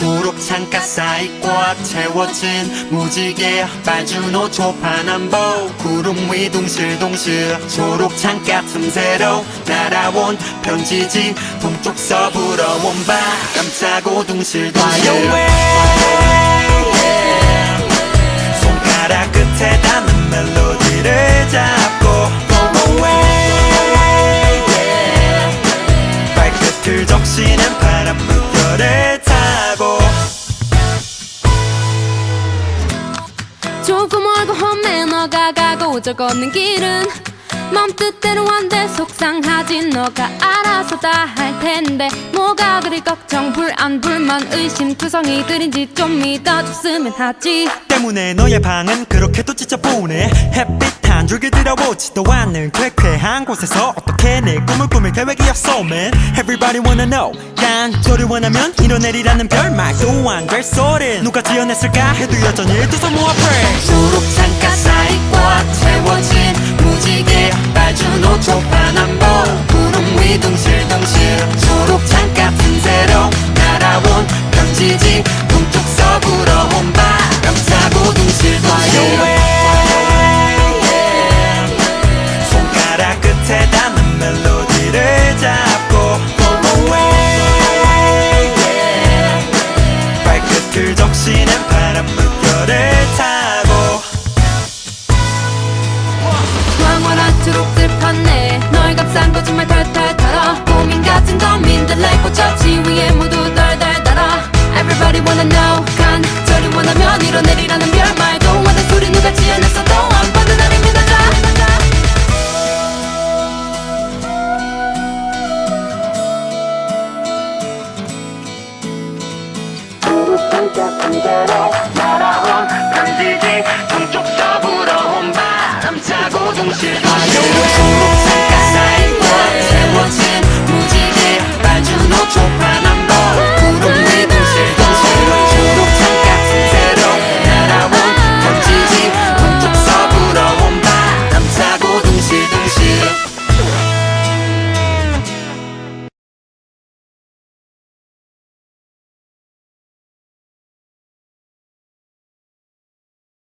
초록 창가 사이 꽉 채워진 무지개 빨주노 초파남보. 구름 위 둥실둥실 초록 창가 틈새로 날아온 편지지 동쪽 서부러 온 바람 차고 둥실둥실 너가 가고 저 걷는 길은 맘 뜻대로 안돼 속상하지. 너가 알아서 다 할 텐데 뭐가 그리 걱정? 불안 불만 의심 투성이들인지 좀 믿어줬으면 하지. 때문에 너의 방은 그렇게도 지쳐보네 햇빛 한 줄기 들어오지도 않는 쾌쾌한 곳에서 어떻게 내 꿈을 꾸밀 계획이었어 man Everybody wanna know. 깐소리 원하면 이뤄내리라는 안될 소리 누가 지어냈을까? 해도 여전히 두손 모아 pray 반짝반짝해. 날아온 편지지. 동쪽 서부로 온 바람 차고 동시에